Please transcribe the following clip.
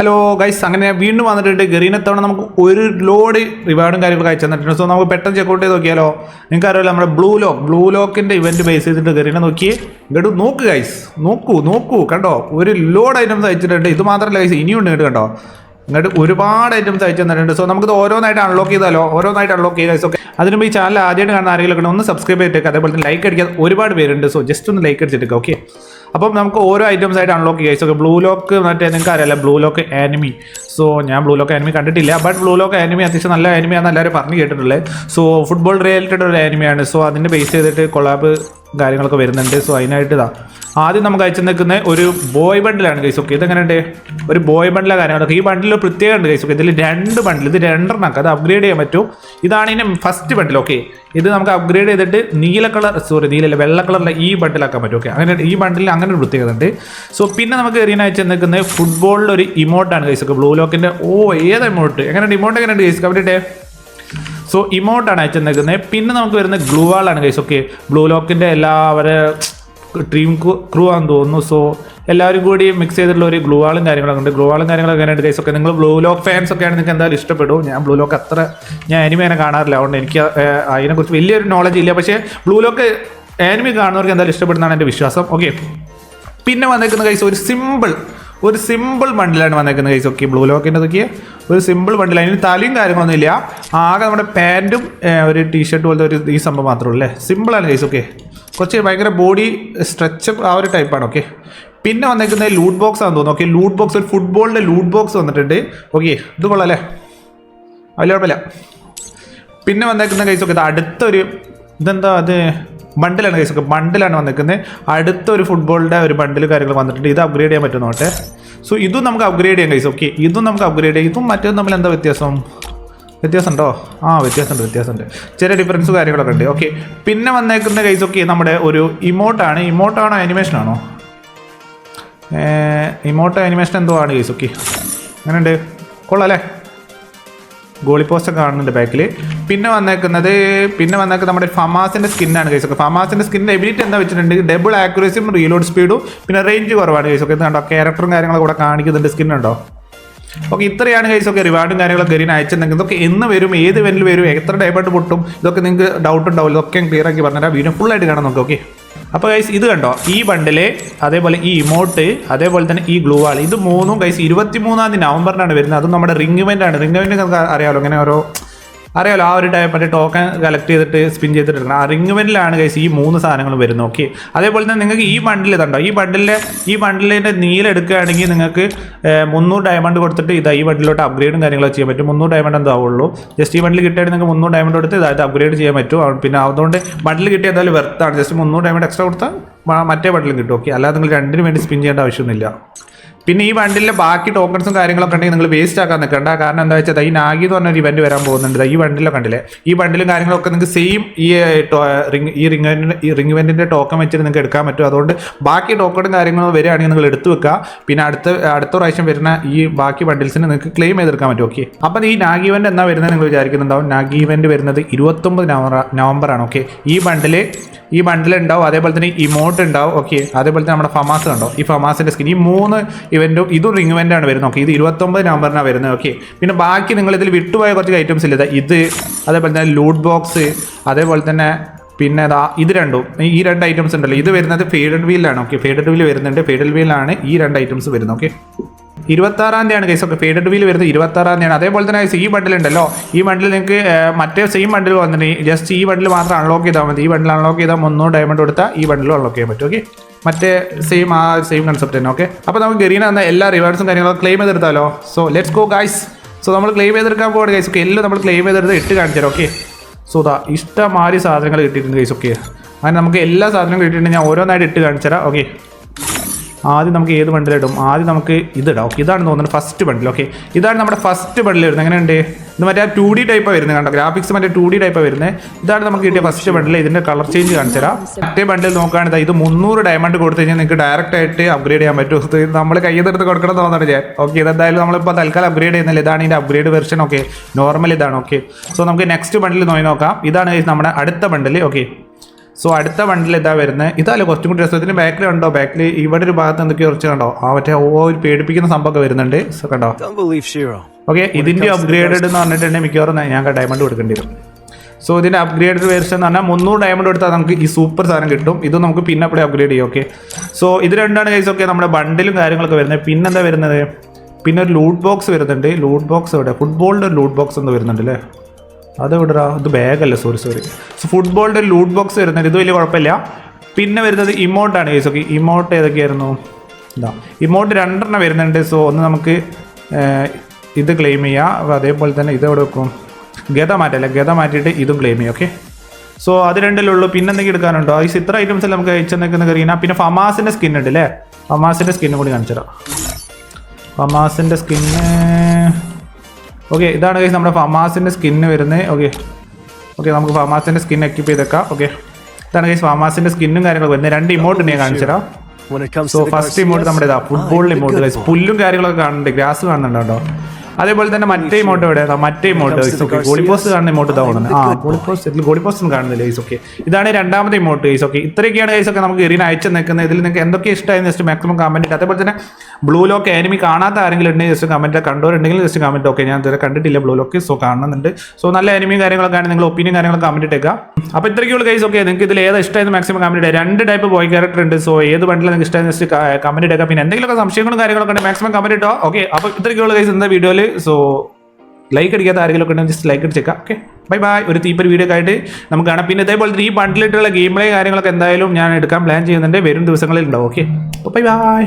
Hello guys അങ്ങനെ വീണ്ടും വന്നിട്ടുണ്ട്. ഗറീനത്തവണ നമുക്ക് ഒരു ലോഡ് റിവാർഡും കാര്യങ്ങളൊക്കെ അയച്ചു തന്നിട്ടുണ്ട്. സോ നമുക്ക് പെട്ടെന്ന് ചെക്കൗട്ട് ചെയ്ത് നോക്കിയാലോ? നിങ്ങൾക്ക് അറിയാലോ നമ്മുടെ ബ്ലൂ ലോക്ക് ബ്ലൂ ലോക്കിന്റെ ഇവന്റ് ബേസ് ചെയ്തിട്ട് ഗറീനെ നോക്കി. ഗഡു നോക്ക് ഗൈസ് നോക്കൂ നോക്കൂ. കണ്ടോ? ഒരു ലോഡ് ഐറ്റംസ് അയച്ചിട്ടുണ്ട്. ഇത് മാത്രമല്ല ഗൈസ് ഇനിയുണ്ട് ഇങ്ങോട്ട് കണ്ടോ? ഇങ്ങോട്ട് ഒരുപാട് ഐറ്റംസ് അയച്ചു തന്നിട്ടുണ്ട്. സോ നമുക്കിത് ഓരോന്നായിട്ട് അൺലോക്ക് ചെയ്താലോ? ഓരോന്നായിട്ട് അൺലോക്ക് ഗൈസ് ഓക്കെ അതിനുമ്പോൾ ഈ ചാനൽ ആദ്യമായിട്ട് കാണുന്ന ആരെങ്കിലും ഒന്ന് സബ്സ്ക്രൈബ് ചെയ്തിട്ട് അതേപോലെ തന്നെ ലൈക്ക് അടിക്കാൻ ഒരുപാട് പേരുണ്ട്. സോ ജസ്റ്റ് ഒന്ന് ലൈക്ക് അടിച്ചിട്ടേക്ക്. ഓക്കെ അപ്പം നമുക്ക് ഓരോ ഐറ്റംസ് ആയിട്ട് അൺലോക്ക് ചെയ്യാം. ബ്ലൂ ലോക്ക് മറ്റേ നിങ്ങൾക്ക് അറിയാലോ ബ്ലൂ ലോക്ക് ആനിമി സോ ഞാൻ ബ്ലൂ ലോക്ക് ആനിമി കണ്ടിട്ടില്ല ബട്ട് ബ്ലൂ ലോക്ക് ആനിമി അത്യാവശ്യം നല്ല ആനിമിയാണെന്ന് എല്ലാവരും പറഞ്ഞു കേട്ടിട്ടുള്ളത് സോ ഫുട്ബോൾ റിലേറ്റഡ് ഒരു ആനിമിയാണ് സോ അതിന്റെ ബേസ് ചെയ്തിട്ട് കൊളാബ് കാര്യങ്ങളൊക്കെ വരുന്നുണ്ട്. സോ അതിനായിട്ട് ഇതാ. ആദ്യം നമുക്ക് അയച്ചു നിൽക്കുന്ന ഒരു ബോയ് ബണ്ടിലാണ് കൈസ് ഓക്കെ ഇതെങ്ങനെയുണ്ട്? ഒരു ബോയ് ബണ്ടിലെ കാര്യങ്ങളൊക്കെ ഈ ബണ്ടിൽ പ്രത്യേകം ഉണ്ട് കൈസ് ഓക്കെ ഇതിൽ രണ്ട് ബണ്ടിൽ ഇത് രണ്ടെണ്ണം അത് അപ്ഗ്രേഡ് ചെയ്യാൻ പറ്റും. ഇതാണ് ഇതിന്റെ ഫസ്റ്റ് ബണ്ടിൽ ഓക്കെ ഇത് നമുക്ക് അപ്ഗ്രേഡ് ചെയ്തിട്ട് നീല കളർ സോറി നീലല്ല വെള്ള കളറിലെ ഈ ബണ്ടിലാക്കാൻ പറ്റും ഓക്കെ അങ്ങനെ ഈ ബണ്ടിൽ അങ്ങനെ ഒരു പ്രത്യേകത ഉണ്ട്. സോ പിന്നെ നമുക്ക് എറിയാൻ അയച്ചു നിൽക്കുന്നത് ഫുട്ബോളിൽ ഒരു ഇമോട്ടാണ് കൈസ് ഒക്കെ ബ്ലൂ ലോക്കിന്റെ ഓ ഏത് എമൗണ്ട് എങ്ങനെയുണ്ട്? ഇമൗണ്ട് എങ്ങനെയുണ്ട് ഗൈസ് കവറിട്ടെ സോ ഇമൗണ്ടാണ് അയച്ചു നിൽക്കുന്നത് പിന്നെ നമുക്ക് വരുന്ന ഗ്ലൂ വാളാണ് കൈസ് ഓക്കെ ബ്ലൂ ലോക്കിന്റെ എല്ലാവരെ ട്രീം ക്രൂ ആണെന്ന് തോന്നുന്നു. സോ എല്ലാവരും കൂടി മിക്സ് ചെയ്തിട്ടുള്ള ഒരു ഗ്ലൂ വാളും കാര്യങ്ങളൊക്കെ ഉണ്ട്. ഗ്ലൂ വാളും കാര്യങ്ങളൊക്കെ ഉണ്ട് ഗൈസ് ഒക്കെ നിങ്ങൾ ബ്ലൂ ലോക്ക് ഫാൻസ് ഒക്കെ ആണ് നിങ്ങൾക്ക് എന്തായാലും ഇഷ്ടപ്പെടും. ഞാൻ ബ്ലൂ ലോക്ക് അത്ര ഞാൻ ആനിമേനെ കാണാറില്ല. അതുകൊണ്ട് എനിക്ക് അതിനെക്കുറിച്ച് വലിയൊരു നോളജ് ഇല്ല. പക്ഷേ ബ്ലൂ ലോക്ക് ആനിമി കാണുന്നവർക്ക് എന്തായാലും ഇഷ്ടപ്പെടുന്നതാണ് എന്റെ വിശ്വാസം. ഓക്കെ പിന്നെ വന്നേക്കുന്ന കൈസ് ഒരു സിമ്പിൾ ഒരു സിമ്പിൾ ബണ്ടിലാണ് വന്നേക്കുന്നത് കൈസ് ഓക്കെ ബ്ലൂ ലോക്കിന്റെ നോക്കിയ. ഒരു സിമ്പിൾ മണ്ടിലാണ് ഇനി തലയും കാര്യങ്ങളൊന്നും ഇല്ല ആകെ നമ്മുടെ പാന്റും ഒരു ടീഷർട്ട് പോലത്തെ ഒരു ഈ സംഭവം മാത്രമേ ഉള്ളൂ അല്ലേ? സിമ്പിളാണ് കൈസ് ഓക്കെ കുറച്ച് ഭയങ്കര ബോഡി സ്ട്രെച്ച് ആ ഒരു ടൈപ്പാണ് ഓക്കെ പിന്നെ വന്നേക്കുന്നത് ലൂട്ട് ബോക്സ് ആണെന്ന് തോന്നുന്നു. ഓക്കെ ലൂട്ട് ബോക്സ് ഒരു ഫുട്ബോളിന്റെ ലൂട്ട് ബോക്സ് വന്നിട്ടുണ്ട്. ഓക്കെ ഇത് കൊള്ളാം അല്ലേ? വലിയ കുഴപ്പമില്ല. പിന്നെ വന്നേക്കുന്ന കൈസ് ഓക്കെ അടുത്തൊരു ഇതെന്താ അത് ബണ്ടിലാണ് കേസ് ബണ്ടിലാണ് വന്നേക്കുന്നത് അടുത്തൊരു ഫുട്ബോളിന്റെ ഒരു ബണ്ടിൽ കാര്യങ്ങൾ വന്നിട്ടുണ്ട്. ഇത് അപ്ഗ്രേഡ് ചെയ്യാൻ പറ്റും നോട്ടെ? സോ ഇതും നമുക്ക് അപ്ഗ്രേഡ് ചെയ്യാം കൈസ് ഓക്കെ ഇതും നമുക്ക് അപ്ഗ്രേഡ് ചെയ്യാം. ഇതും മറ്റേതും തമ്മിൽ എന്താ വ്യത്യാസം? വ്യത്യാസമുണ്ടോ? ആ വ്യത്യാസമുണ്ട് വ്യത്യാസമുണ്ട്. ചെറിയ ഡിഫറൻസ് കാര്യങ്ങളൊക്കെ ഉണ്ട്. ഓക്കെ പിന്നെ വന്നേക്കുന്ന കൈസ് ഒക്കെ നമ്മുടെ ഒരു ഇമോട്ടാണ് ഇമോട്ടാണോ ആനിമേഷനാണോ ഇമോട്ടോ ആനിമേഷൻ എന്തോ ആണ് കേസ് ഓക്കെ. അങ്ങനെയുണ്ട് കൊള്ളാം അല്ലേ? ഗോളി പോസ്റ്റ് കാണുന്നുണ്ട് ബാക്കിൽ പിന്നെ വന്നേക്കുന്നത് പിന്നെ വന്നേക്കുന്നത് നമ്മുടെ ഫമാസിന്റെ സ്കിന്നാണ് കേസ് ഒക്കെ. ഫമാസിന്റെ സ്കിന്നിന്റെ എബിലിറ്റി എന്താ വെച്ചിട്ടുണ്ടെങ്കിൽ ഡബിൾ ആക്യുറസിയും റീലോഡ് സ്പീഡും പിന്നെ റേഞ്ച് കുറവാണ് കേസ് ഒക്കെ. ഇത് കണ്ടോ? ക്യാരക്ടറും കാര്യങ്ങളും കൂടെ കാണിക്കുന്നുണ്ട് സ്കിന്നുണ്ടോ ഓക്കെ ഇത്രയാണ് കേസ് ഒക്കെ റിവാർഡും കാര്യങ്ങളൊക്കെ ഗരീൻ അയച്ചിട്ടുണ്ടെങ്കിൽ ഇതൊക്കെ എന്ന് വരും ഏത് വെല്ലിൽ വരും എത്ര ഡയബട്ട് പൊട്ടും ഇതൊക്കെ നിങ്ങൾക്ക് ഡൗട്ട് ഉണ്ടാവില്ല ഇതൊക്കെ ക്ലിയർ ആക്കി പറഞ്ഞുതരാം. വീഡിയോ ഫുൾ ആയിട്ട് കാണാൻ നോക്കാം ഓക്കെ അപ്പോൾ ഗൈസ് ഇത് കണ്ടോ? ഈ ബണ്ടിൽ അതേപോലെ ഈ ഇമോട്ട് അതേപോലെ തന്നെ ഈ ഗ്ലൂ വാൾ ഇത് മൂന്നും ഗൈസ് ഇരുപത്തി മൂന്നാം തീയതി നവംബറിനാണ് വരുന്നത്. അതും നമ്മുടെ റിംഗ് ഇവന്റ് ആണ്. റിംഗ് നമുക്ക് അറിയാമല്ലോ ഇങ്ങനെ ഓരോ അറിയാലോ ആ ഒരു ടൈം മറ്റേ ടോക്കൺ കളക്ട് ചെയ്തിട്ട് സ്പിൻ ചെയ്തിട്ട് എടുക്കണം ആ റിംഗ് ഇവന്റിലാണ് കൈസ് ഈ മൂന്ന് സാധനങ്ങൾ വരുന്നത് ഓക്കെ അതേപോലെ തന്നെ നിങ്ങൾക്ക് ഈ ബണ്ടിൽ ഇതുണ്ടോ? ഈ ബണ്ടിലെ ഈ ബണ്ടിലിന്റെ നീല എടുക്കുകയാണെങ്കിൽ നിങ്ങൾക്ക് മുന്നൂറ് ഡയമണ്ട് കൊടുത്തിട്ട് ഇതാ ഈ ബണ്ടിലോട്ട് അപ്ഗ്രേഡും കാര്യങ്ങളൊക്കെ ചെയ്യാൻ പറ്റും. മുന്നൂറ് ഡയമണ്ട് എന്താവുള്ളൂ? ജസ്റ്റ് ഈ ബണ്ടിൽ കിട്ടിയാൽ നിങ്ങൾക്ക് മുന്നൂറ് ഡയമണ്ട് കൊടുത്ത് ഇതായിട്ട് അപ്ഗ്രേഡ് ചെയ്യാൻ പറ്റും. പിന്നെ അതുകൊണ്ട് ബണ്ടിൽ കിട്ടിയ എന്തായാലും വെർത്താണ് ജസ്റ്റ് മുന്നൂറ് ഡയമണ്ട് എക്സ്ട്രാ കൊടുത്താൽ മറ്റേ ബണ്ടിലും കിട്ടും ഓക്കെ അല്ലാതെ നിങ്ങൾ രണ്ടിനു വേണ്ടി സ്പിൻ ചെയ്യേണ്ട ആവശ്യമൊന്നുമില്ല. പിന്നെ ഈ വണ്ടിലെ ബാക്കി ടോക്കൺസും കാര്യങ്ങളൊക്കെ ഉണ്ടെങ്കിൽ നിങ്ങൾ വേസ്റ്റ് ആക്കാൻ നിൽക്കണ്ട. കാരണം എന്താ വെച്ചാൽ ഈ നാഗി എന്ന് പറഞ്ഞൊരു ഇവന്റ് വരാൻ പോകുന്നുണ്ട്. ഈ വണ്ടിലൊക്കെ കണ്ടില്ലേ? ഈ വണ്ടിലും കാര്യങ്ങളൊക്കെ നിങ്ങൾക്ക് സെയിം ഈ റിംഗ് ഈ റിംഗ് ഈ റിംഗ് ഇവന്റിന്റെ ടോക്കൺ വെച്ചിട്ട് നിങ്ങൾക്ക് എടുക്കാൻ പറ്റും. അതുകൊണ്ട് ബാക്കി ടോക്കണും കാര്യങ്ങളും വരികയാണെങ്കിൽ നിങ്ങൾ എടുത്തു വെക്കുക. പിന്നെ അടുത്ത അടുത്ത പ്രാവശ്യം വരുന്ന ഈ ബാക്കി ബണ്ടിൽസിന് നിങ്ങൾക്ക് ക്ലെയിം ചെയ്തെടുക്കാൻ പറ്റും. ഓക്കെ അപ്പം ഈ നാഗി ഇവന്റ് എന്നാ വരുന്നത് നിങ്ങൾ വിചാരിക്കുന്നുണ്ടാവും? നാഗി ഇവന്റ് വരുന്നത് ഇരുപത്തൊമ്പത് നവംബർ ആണ് ഓക്കെ ഈ ബണ്ടിൽ ഈ ബണ്ടിൽ ഉണ്ടാവും. അതേപോലെ തന്നെ ഇമോട്ട് ഉണ്ടാവും. ഓക്കെ അതേപോലെ തന്നെ നമ്മുടെ ഫമാസ് ഉണ്ടാവും ഈ ഫമാസിന്റെ സ്കിൻ ഈ മൂന്ന് ഇവന്റും ഇതും റിംഗ് ഇവന്റാണ് വരുന്നത്. ഓക്കെ ഇത് ഇരുപത്തൊമ്പത് നവംബറിനാണ് വരുന്നത്. ഓക്കെ. പിന്നെ ബാക്കി നിങ്ങൾ ഇതിൽ വിട്ടുപോയ കുറച്ച് ഐറ്റംസ് ഇല്ല? ഇത് അതേപോലെ തന്നെ ലൂട്ട് ബോക്സ് അതേപോലെ തന്നെ പിന്നെ അതാ ഇത് രണ്ടും. ഈ രണ്ട് ഐറ്റംസ് ഉണ്ടല്ലോ. ഇത് വരുന്നത് ഫേഡഡ് വീലാണ് ഓക്കെ ഫേഡഡ് വീൽ വരുന്നുണ്ട്. ഫേഡഡ് വീലാണ് ഈ രണ്ട് ഐറ്റംസ് വരുന്നത്. ഓക്കെ. ഇരുപത്തി ആറാം തീയതിയാണ് കേസ് ഒക്കെ ഫേഡഡ് വീൽ വരുന്നത് ഇരുപത്തി ആറാം ആണ് അതേപോലെ തന്നെ ഈ ബണ്ടിൽ ഉണ്ടല്ലോ. ഈ ബണ്ടിൽ നിങ്ങൾക്ക് മറ്റേ സെയിം ബണ്ടിൽ വന്നിട്ട് ജസ്റ്റ് ഈ ബണ്ടിൽ മാത്രം അൺലോക്ക് ചെയ്താൽ മതി. ഈ ബണ്ടിൽ അൺലോക്ക് ചെയ്താൽ മുന്നൂറ് ഡയമണ്ട് കൊടുത്താൽ ഈ ബണ്ടിൽ അൺലോക്ക് ചെയ്യാൻ പറ്റും. ഓക്കെ. മറ്റേ സെയിം ആ സെയിം കൺസെപ്റ്റ് തന്നെ ഓക്കെ അപ്പോൾ നമുക്ക് ഗരീന എന്ന എല്ലാ റിവാർഡ്സും കാര്യങ്ങളൊക്കെ claim ചെയ്തെടുത്താലോ? So let's go guys so നമ്മൾ ക്ലെയിം ചെയ്തെടുക്കാൻ പോകുന്നത് ഗൈസ് ഒക്കെ എല്ലാം നമ്മൾ ക്ലെയിം ചെയ്തെടുത്ത് ഇട്ട് കാണിച്ചു തരാം ഓക്കെ സോ ദാ ഇഷ്ടമാതിരി സാധനങ്ങൾ കിട്ടിയിട്ടുണ്ട് ഗൈസ് ഓക്കെ അങ്ങനെ നമുക്ക് എല്ലാ സാധനങ്ങളും കിട്ടിയിട്ടുണ്ട്. ഞാൻ ഓരോന്നായിട്ട് ഇട്ട് കാണിച്ചു തരാം ഓക്കെ ആദ്യം നമുക്ക് ഏത് ബണ്ടിലിടും ആദ്യം നമുക്ക് ഇതിടാം. ഓക്കെ ഇതാണ് തോന്നുന്നത് ഫസ്റ്റ് ബണ്ടിൽ ഓക്കെ ഇതാണ് നമ്മുടെ ഫസ്റ്റ് ബണ്ടിൽ വരുന്നത്. എങ്ങനെയുണ്ട്? ഇത് മറ്റേ ടു ഡി ടൈപ്പാണ് വരുന്നത് കണ്ടോ? ഗ്രാഫിക്സ് മറ്റേ ടു ഡി ടൈപ്പാണ് വരുന്നത്. ഇതാണ് നമുക്ക് കിട്ടിയ ഫസ്റ്റ് ബണ്ടിൽ ഇതിന്റെ കളർ ചേഞ്ച് കാണിച്ചു തരാം. മറ്റേ ബണ്ടിൽ നോക്കുകയാണെങ്കിൽ ഇത് മുന്നൂറ് ഡയമണ്ട് കൊടുത്തു കഴിഞ്ഞാൽ നിങ്ങൾക്ക് ഡയറക്റ്റ് ആയിട്ട് അപ്ഗ്രേഡ് ചെയ്യാൻ പറ്റും. നമ്മൾ കയ്യെടുത്ത് കൊടുക്കണം എന്ന് തോന്നുന്നത് ഞാൻ ഓക്കെ ഇതെന്തായാലും നമ്മളിപ്പോൾ തൽക്കാലം അപ്ഗ്രേഡ് ചെയ്യുന്നില്ല. ഇതാണ് ഇതിന്റെ അപ്ഗ്രേഡ് വെർഷൻ ഓക്കെ നോർമൽ ഇതാണ്. ഓക്കെ സോ നമുക്ക് നെക്സ്റ്റ് ബണ്ടിൽ നോയി നോക്കാം. ഇതാണ് നമ്മുടെ അടുത്ത ബണ്ടിൽ ഓക്കെ സോ അടുത്ത വണ്ടിൽ ഇതാ വരുന്നത് ഇതല്ല കുറച്ചും കൂടി രസത്തിന് ബാക്കിൽ കണ്ടോ? ബാക്കിൽ ഇവിടെ ഒരു ഭാഗത്ത് എന്തൊക്കെയോ കുറച്ച് കണ്ടോ? ആ മറ്റേ ഓ ഒരു പേടിപ്പിക്കുന്ന സംഭവമൊക്കെ വരുന്നുണ്ട്. കണ്ടോ. ഓക്കെ ഇതിന്റെ അപ്ഗ്രേഡഡ് എന്ന് പറഞ്ഞിട്ടുണ്ടെങ്കിൽ മിക്കവാറും ഞാൻ ഡയമണ്ട് കൊടുക്കേണ്ടി വരും. സോ ഇതിന്റെ അപ്ഗ്രേഡഡ് വേർഷൻ എന്ന് പറഞ്ഞാൽ മുന്നൂറ് ഡയമണ്ട് കൊടുത്താൽ നമുക്ക് ഈ സൂപ്പർ സാധനം കിട്ടും. ഇത് നമുക്ക് പിന്നെ അപ്പോഴേ അപ്ഗ്രേഡ് ചെയ്യും ഓക്കെ സോ ഇത് രണ്ടാണ് കേസ് ഓക്കെ നമ്മുടെ ബണ്ടിലും കാര്യങ്ങളൊക്കെ വരുന്നത്. പിന്നെന്താ വരുന്നത്? പിന്നെ ഒരു ലൂട്ട് ബോക്സ് വരുന്നുണ്ട്. ലൂട്ട് ബോക്സ് ഇവിടെ ഫുട്ബോളിന്റെ ഒരു ലൂട്ട് ബോക്സ് എന്ന് വരുന്നുണ്ട് അല്ലേ? അത് എവിടെടാ ഇത് ബാഗല്ല സോറി സോറി സോ ഫുട്ബോളിന്റെ ലൂട്ട് ബോക്സ് വരുന്നത്. ഇത് വലിയ കുഴപ്പമില്ല. പിന്നെ വരുന്നത് ഇമോട്ടാണ് കേസ് ഓക്കെ ഇമോട്ട് ഏതൊക്കെയായിരുന്നു? ഇതാ. ഇമോട്ട് രണ്ടെണ്ണം വരുന്നുണ്ട്. സോ ഒന്ന് നമുക്ക് ഇത് ക്ലെയിം ചെയ്യാം. അതേപോലെ തന്നെ ഇത് എവിടെ വെക്കും? ഗത മാറ്റല്ല? ഗത മാറ്റിയിട്ട് ഇതും ക്ലെയിം ചെയ്യാം. ഓക്കെ സോ അത് രണ്ടല്ലേ ഉള്ളൂ. പിന്നെ എന്തെങ്കിലും എടുക്കാനുണ്ടോ? ഈ ഇത്ര ഐറ്റംസ് എല്ലാം നമുക്ക് അയച്ചു നിൽക്കുന്ന കറീന പിന്നെ ഫമാസിന്റെ സ്കിൻ ഉണ്ട് അല്ലേ ഫമാസിന്റെ സ്കിന്നും കൂടി കാണിച്ചു തരാം ഫമാസിന്റെ സ്കിന്ന് ഓക്കെ ഇതാണ് കേസ് നമ്മുടെ ഫമാസിന്റെ സ്കിന്ന് വരുന്നത് ഓക്കെ ഓക്കെ നമുക്ക് ഫമാസിന്റെ സ്കിൻ എക്യൂപ്പ് ചെയ്തേക്കാം. ഓക്കെ ഇതാണ് കേസ് ഫമാസിന്റെ സ്കിന്നും കാര്യങ്ങളും. വരുന്നത് രണ്ട് ഇമോട്ട് ഞാൻ കാണിച്ചു തരാം When it comes so first emote നമ്മുടെ ഇതാ ഫുട്ബോളിൽ ഇമോട്ട് പുല്ലും കാര്യങ്ങളൊക്കെ കാണുന്നുണ്ട്. ഗ്രാസ് കാണുന്നുണ്ടോ? അതേപോലെ തന്നെ മറ്റേ ഇമോട്ട് എവിടെ മറ്റേ ഇമോട്ട് ഗൈസ് ഓക്കെ ഗോളിപ്പോസ്റ്റ് കാണുന്ന ഇമോട്ട് ഇതാ പോകുന്നത് ആ ഗോളിപോസ്റ്റ് ഇതിൽ ഗോളിപ്പോസ്റ്റ് ഒന്നും കാണുന്നില്ല ഗൈസ് ഓക്കെ ഇതാണ് രണ്ടാമത്തെ ഇമോട്ട് ഗൈസ് ഓക്കെ ഇത്രയൊക്കെയാണ് ഗൈസ് ഒക്കെ നമുക്ക് എറിയാൻ അയച്ചു നിൽക്കുന്നത്. ഇതിൽ നിങ്ങൾക്ക് എന്തൊക്കെ ഇഷ്ടമായി ജസ്റ്റ് മാക്സിമം കമന്റ് ഇട്ട് അതേപോലെ തന്നെ ബ്ലൂ ലോക്ക് എനിമി കാണാത്ത ആരെങ്കിലും ഉണ്ടെങ്കിൽ ജസ്റ്റ് കമന്റ് കണ്ടവരുണ്ടെങ്കിൽ ജസ്റ്റ് കമന്റ് ഓക്കെ ഞാൻ ഇതുവരെ കണ്ടിട്ടില്ല ബ്ലൂ ലോക്ക് സോ കാണുന്നുണ്ട്. സോ നല്ല എനിമി കാര്യങ്ങളൊക്കെ ആണ്. നിങ്ങൾ ഒപ്പീനിയൻ കാര്യങ്ങളൊക്കെ കമന്റ് ഇട്ടേക്കുക അപ്പോൾ ഇത്രയ്ക്കുള്ള കേസ് ഓക്കെ നിങ്ങൾക്ക് ഇതിൽ ഏതാ ഇഷ്ടമായത് മാക്സിമം കമന്റ് ഇടുക. രണ്ട് ടൈപ്പ് ബോയ് ക്യാരക്ടർ ഉണ്ട്. സോ ഏത് ബണ്ടിൽ നിങ്ങൾക്ക് ഇഷ്ടമായി ജസ്റ്റ് കമന്റ് ഇടുക പിന്നെ എന്തെങ്കിലുമൊക്കെ സംശയങ്ങളും കാര്യങ്ങളൊക്കെ ഉണ്ട് മാക്സിമം കമന്റ് ഇട്ടോ. ഓക്കെ അപ്പോൾ ഇത്രയ്ക്കുള്ള കേസ് ഇന്നത്തെ വീഡിയോയിൽ സോ ലൈക്ക് അടിക്കാത്ത ആരെങ്കിലും ഒക്കെ ഉണ്ടെങ്കിൽ ജസ്റ്റ് ലൈക്ക് അടിച്ചേക്കാം. ഓക്കെ ബൈ ബൈ ഒരു തീപ്പൊരു വീഡിയോ ആയിട്ട് നമുക്ക് കാണാം. പിന്നെ ഇതേപോലെ ഈ ബണ്ടിലിട്ടുള്ള ഗെയിം പ്ലേ കാര്യങ്ങളൊക്കെ എന്തായാലും ഞാൻ എടുക്കാൻ പ്ലാൻ ചെയ്യുന്നുണ്ട്. വരും ദിവസങ്ങളിൽ ഉണ്ടാവും. Okay bye by